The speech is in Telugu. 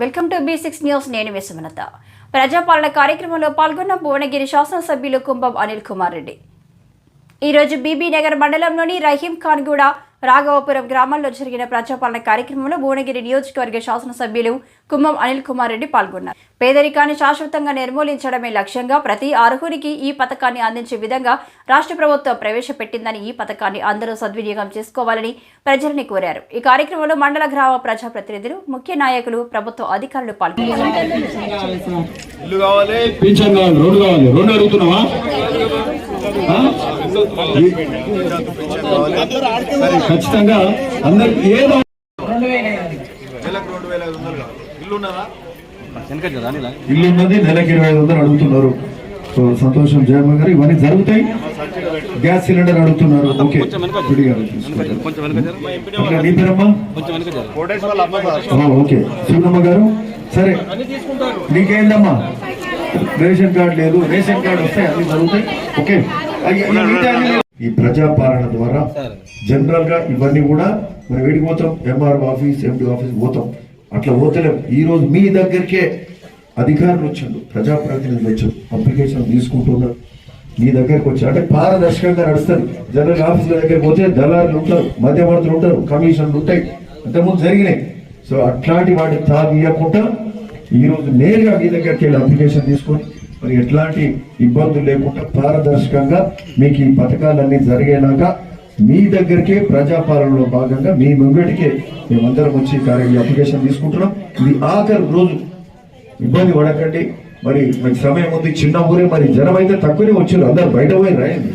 Welcome to B six news నేను విశ్వనత ప్రజాపాలన కార్యక్రమంలో పాల్గొన్న భువనగిరి శాసనసభ్యులు కుంభం అనిల్ కుమార్ రెడ్డి. ఈరోజు బీబీ నగర్ మండలంలోని రహీం ఖాన్గూడ రాఘవపురం గ్రామాల్లో జరిగిన ప్రజాపాలన కార్యక్రమంలో భువనగిరి నియోజకవర్గ శాసనసభ్యులు కుంభం అనిల్ కుమార్ రెడ్డి పాల్గొన్నారు. పేదరికాన్ని శాశ్వతంగా నిర్మూలించడమే లక్ష్యంగా ప్రతి అర్హునికి ఈ పథకాన్ని అందించే విధంగా రాష్ట్ర ప్రభుత్వం ప్రవేశపెట్టిందని ఈ పథకాన్ని అందరూ సద్వినియోగం చేసుకోవాలని ప్రజలని కోరారు. ఈ కార్యక్రమంలో మండల గ్రామ ప్రజాప్రతినిధులు ముఖ్య నాయకులు ప్రభుత్వ అధికారులు పాల్గొన్నారు. సరే, ఖచ్చితంగా అందరికి ఏదో నెలకు రెండు వేల ఐదు వందలు కావాలి ఇల్లు ఉన్నదా ఇల్లు ఉన్నది నెలకి ఇరవై ఐదు వందలు అడుగుతున్నారు. సో సంతోషం జయమ్మ గారు ఇవన్నీ జరుగుతాయి. గ్యాస్ సిలిండర్ అడుగుతున్నారు. ఓకే. నీ పేరమ్మా? ఓకే. శివనమ్మ గారు? సరే. నీకేందమ్మా? రేషన్ కార్డు లేదు. రేషన్ కార్డు వస్తాయి అన్ని జరుగుతాయి. ఓకే. ఈ ప్రజాపాలన ద్వారా జనరల్గా ఇవన్నీ కూడా మనం వేడికి పోతాం? ఎంఆర్ ఆఫీస్ ఎండి ఆఫీస్ పోతాం. అట్లా పోతలేం. ఈ రోజు మీ దగ్గరికే అధికారులు వచ్చాడు ప్రజాప్రతినిధులు వచ్చారు. అప్లికేషన్ తీసుకుంటున్నారు. మీ దగ్గరకు వచ్చి అంటే పారదర్శకంగా నడుస్తుంది జనరల్ ఆఫీసుల దగ్గర పోతే దళారులు ఉంటారు మధ్యవర్తులు ఉంటారు కమిషన్లు ఉంటాయి. అంతకుముందు జరిగినాయి. సో అట్లాంటి వాటిని తాగియకుండా ఈ రోజు నేరుగా మీ దగ్గరికి వెళ్ళి అప్లికేషన్ తీసుకొని మరి ఎట్లాంటి ఇబ్బందులు లేకుండా పారదర్శకంగా మీకు ఈ పథకాలన్నీ జరిగేలాగా మీ దగ్గరికే ప్రజాపాలనలో భాగంగా మీ ముంగటికే మేమందరం వచ్చి ఈ అప్లికేషన్ తీసుకుంటున్నాం. ఇది ఆఖరి రోజు. ఇబ్బంది పడకండి. మరి మీకు సమయం ఉంది. చిన్న ఊరే మరి జనం అయితే తక్కువనే వచ్చారు. అందరు బయట పోయి రాయండి.